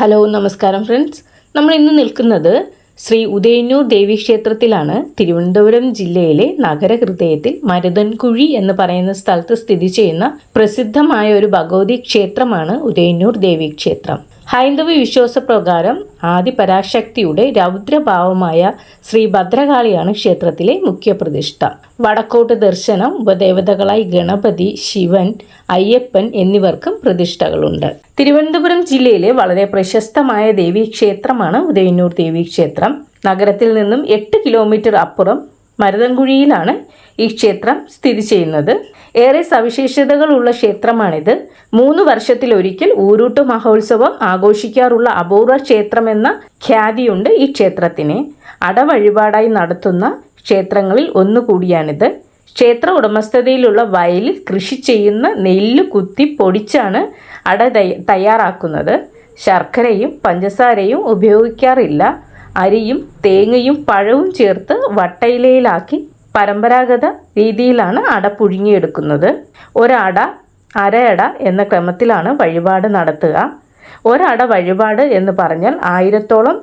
Hello നമസ്കാരം friends. നമ്മൾ ഇന്ന് നിൽക്കുന്നത് ശ്രീ ഉദയന്നൂർ ദേവീക്ഷേത്രത്തിലാണ്. തിരുവനന്തപുരം ജില്ലയിലെ നഗരഹൃദയത്തിൽ മരുതൻകുഴി എന്ന് പറയുന്ന സ്ഥലത്ത് സ്ഥിതി ചെയ്യുന്ന പ്രസിദ്ധമായ ഒരു ഭഗവതി ക്ഷേത്രമാണ് ഉദയന്നൂർ ദേവീക്ഷേത്രം. ഹൈന്ദവ വിശ്വാസപ്രകാരം ആദിപരാശക്തിയുടെ രൗദ്രഭാവമായ ശ്രീ ഭദ്രകാളിയാണ് ക്ഷേത്രത്തിലെ മുഖ്യ പ്രതിഷ്ഠ വടക്കോട്ട് ദർശനം ഉപദേവതകളായി ഗണപതി ശിവൻ അയ്യപ്പൻ എന്നിവർക്കും പ്രതിഷ്ഠകളുണ്ട്. തിരുവനന്തപുരം ജില്ലയിലെ വളരെ പ്രശസ്തമായ ദേവീക്ഷേത്രമാണ് ഉദയന്നൂർ ദേവീക്ഷേത്രം. നഗരത്തിൽ നിന്നും എട്ട് കിലോമീറ്റർ അപ്പുറം മരുതൻകുഴിയിലാണ് ഈ ക്ഷേത്രം സ്ഥിതി ചെയ്യുന്നത്. ഏറെ സവിശേഷതകളുള്ള ക്ഷേത്രമാണിത്. മൂന്ന് വർഷത്തിലൊരിക്കൽ ഊരൂട്ട് മഹോത്സവം ആഘോഷിക്കാറുള്ള അപൂർവ ക്ഷേത്രമെന്ന ഖ്യാതിയുണ്ട് ഈ ക്ഷേത്രത്തിന്. അടവഴിപാടായി നടത്തുന്ന ക്ഷേത്രങ്ങളിൽ ഒന്നുകൂടിയാണിത്. ക്ഷേത്ര ഉടമസ്ഥതയിലുള്ള വയലിൽ കൃഷി ചെയ്യുന്ന നെല്ല് കുത്തി പൊടിച്ചാണ് അട തയ്യാറാക്കുന്നത്. ശർക്കരയും പഞ്ചസാരയും ഉപയോഗിക്കാറില്ല. അരിയും തേങ്ങയും പഴവും ചേർത്ത് വട്ടയിലയിലാക്കി പരമ്പരാഗത രീതിയിലാണ് അട പുഴുങ്ങിയെടുക്കുന്നത്. ഒരട അരയട എന്ന ക്രമത്തിലാണ് വഴിപാട് നടത്തുക. ഒരട വഴിപാട് എന്ന് പറഞ്ഞാൽ ആയിരത്തോളം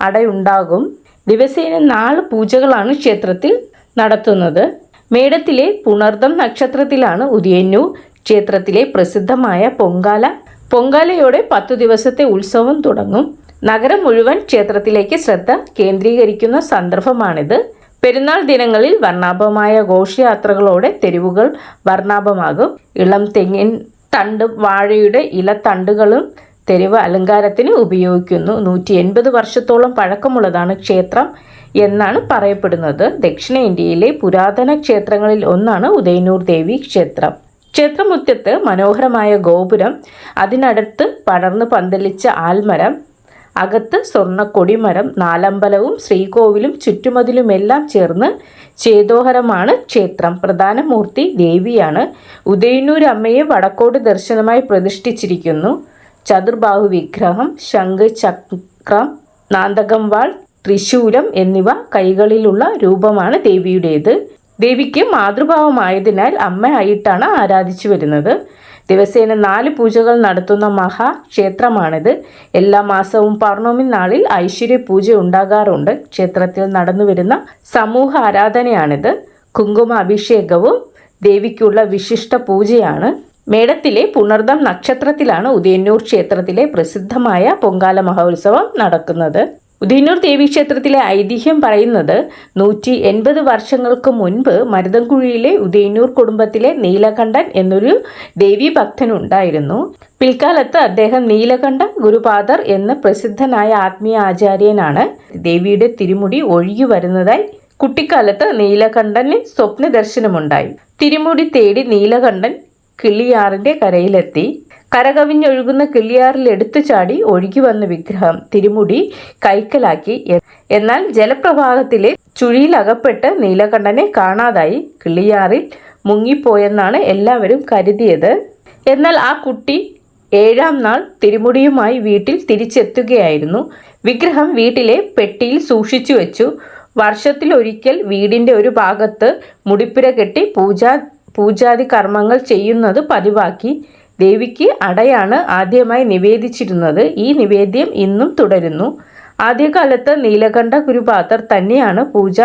അടയുണ്ടാകും. ദിവസേന നാല് പൂജകളാണ് ക്ഷേത്രത്തിൽ നടത്തുന്നത്. മേടത്തിലെ പുണർദം നക്ഷത്രത്തിലാണ് ഉദയന്നൂർ ക്ഷേത്രത്തിലെ പ്രസിദ്ധമായ പൊങ്കാല. പൊങ്കാലയോടെ പത്തു ദിവസത്തെ ഉത്സവം തുടങ്ങും. നഗരം മുഴുവൻ ക്ഷേത്രത്തിലേക്ക് ശ്രദ്ധ കേന്ദ്രീകരിക്കുന്ന സന്ദർഭമാണിത്. പെരുന്നാൾ ദിനങ്ങളിൽ വർണാഭമായ ഘോഷയാത്രകളോടെ തെരുവുകൾ വർണാഭമാകും. ഇളം തെങ്ങിൻ തണ്ട് വാഴയുടെ ഇല തണ്ടുകളും തെരുവ് അലങ്കാരത്തിന് ഉപയോഗിക്കുന്നു. നൂറ്റി എൺപത് വർഷത്തോളം പഴക്കമുള്ളതാണ് ക്ഷേത്രം എന്നാണ് പറയപ്പെടുന്നത്. ദക്ഷിണേന്ത്യയിലെ പുരാതന ക്ഷേത്രങ്ങളിൽ ഒന്നാണ് ഉദയനൂർ ദേവി ക്ഷേത്രം. ക്ഷേത്രമുറ്റത്ത് മനോഹരമായ ഗോപുരം അതിനടുത്ത് പടർന്നു പന്തലിച്ച ആൽമരം അകത്ത് സ്വർണ കൊടിമരം നാലമ്പലവും ശ്രീകോവിലും ചുറ്റുമതിലുമെല്ലാം ചേർന്ന് ചേതോഹരമാണ് ക്ഷേത്രം. പ്രധാന മൂർത്തി ദേവിയാണ്. ഉദയന്നൂർ അമ്മയെ വടക്കോട് ദർശനമായി പ്രതിഷ്ഠിച്ചിരിക്കുന്നു. ചതുർബാഹു വിഗ്രഹം ശംഖ് ചക്രം നാന്തകം വാൾ ത്രിശൂലം എന്നിവ കൈകളിലുള്ള രൂപമാണ് ദേവിയുടേത്. ദേവിക്ക് മാതൃഭാവമായതിനാൽ അമ്മയായിട്ടാണ് ആരാധിച്ചു വരുന്നത്. ദിവസേന നാല് പൂജകൾ നടത്തുന്ന മഹാക്ഷേത്രമാണിത് എല്ലാ മാസവും പൗർണമി നാളിൽ ഐശ്വര്യ പൂജ ഉണ്ടാകാറുണ്ട്. ക്ഷേത്രത്തിൽ നടന്നു വരുന്ന സമൂഹ ആരാധനയാണിത്. കുങ്കുമ അഭിഷേകവും ദേവിക്കുള്ള വിശിഷ്ട പൂജയാണ്. മേടത്തിലെ പുണർദം നക്ഷത്രത്തിലാണ് ഉദയന്നൂർ ക്ഷേത്രത്തിലെ പ്രസിദ്ധമായ പൊങ്കാല മഹോത്സവം നടക്കുന്നത്. ഉദയന്നൂർ ദേവീക്ഷേത്രത്തിലെ ഐതിഹ്യം പറയുന്നത് നൂറ്റി എൺപത് വർഷങ്ങൾക്ക് മുൻപ് മരുതൻകുഴിയിലെ ഉദയന്നൂർ കുടുംബത്തിലെ നീലകണ്ഠൻ എന്നൊരു ദേവീ ഭക്തനുണ്ടായിരുന്നു. പിൽക്കാലത്ത് അദ്ദേഹം നീലകണ്ഠ ഗുരുപാദർ എന്ന പ്രസിദ്ധനായ ആത്മീയ ആചാര്യനാണ്. ദേവിയുടെ തിരുമുടി ഒഴുകി വരുന്നതായി കുട്ടിക്കാലത്ത് നീലകണ്ഠന് സ്വപ്ന ദർശനമുണ്ടായി തിരുമുടി തേടി നീലകണ്ഠൻ കിളിയാറിന്റെ കരയിലെത്തി. കരകവിഞ്ഞൊഴുകുന്ന കിള്ളിയാറിൽ എടുത്തു ചാടി ഒഴുകി വന്ന വിഗ്രഹം തിരുമുടി കൈക്കലാക്കി എന്നാൽ ജലപ്രവാഹത്തിലെ ചുഴിയിലകപ്പെട്ട് നീലകണ്ഠനെ കാണാതായി കിള്ളിയാറിൽ മുങ്ങിപ്പോയെന്നാണ് എല്ലാവരും കരുതിയത്. എന്നാൽ ആ കുട്ടി ഏഴാം നാൾ തിരുമുടിയുമായി വീട്ടിൽ തിരിച്ചെത്തുകയായിരുന്നു. വിഗ്രഹം വീട്ടിലെ പെട്ടിയിൽ സൂക്ഷിച്ചു വെച്ചു. വർഷത്തിലൊരിക്കൽ വീടിന്റെ ഒരു ഭാഗത്ത് മുടിപ്പുര കെട്ടി പൂജാ പൂജാതി കർമ്മങ്ങൾ ചെയ്യുന്നത് പതിവാക്കി. ദേവിക്ക് അടയാണ് ആദ്യമായി നിവേദിച്ചിരുന്നത്. ഈ നിവേദ്യം ഇന്നും തുടരുന്നു. ആദ്യകാലത്ത് നീലകണ്ഠ ഗുരുപാത്രർ തന്നെയാണ് പൂജ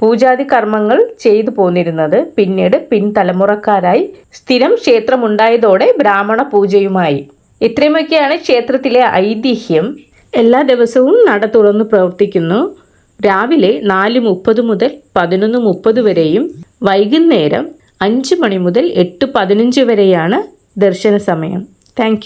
പൂജാതി കർമ്മങ്ങൾ ചെയ്തു പോന്നിരുന്നത്. പിന്നീട് പിൻതലമുറക്കാരായി സ്ഥിരം ക്ഷേത്രമുണ്ടായതോടെ ബ്രാഹ്മണ പൂജയുമായി. ഇത്രയുമൊക്കെയാണ് ക്ഷേത്രത്തിലെ ഐതിഹ്യം. എല്ലാ ദിവസവും നട തുറന്നു പ്രവർത്തിക്കുന്നു. രാവിലെ നാല് മുപ്പത് മുതൽ പതിനൊന്ന് മുപ്പത് വരെയും വൈകുന്നേരം അഞ്ച് മണി മുതൽ എട്ട് പതിനഞ്ച് വരെയാണ് ദർശന സമയം താങ്ക്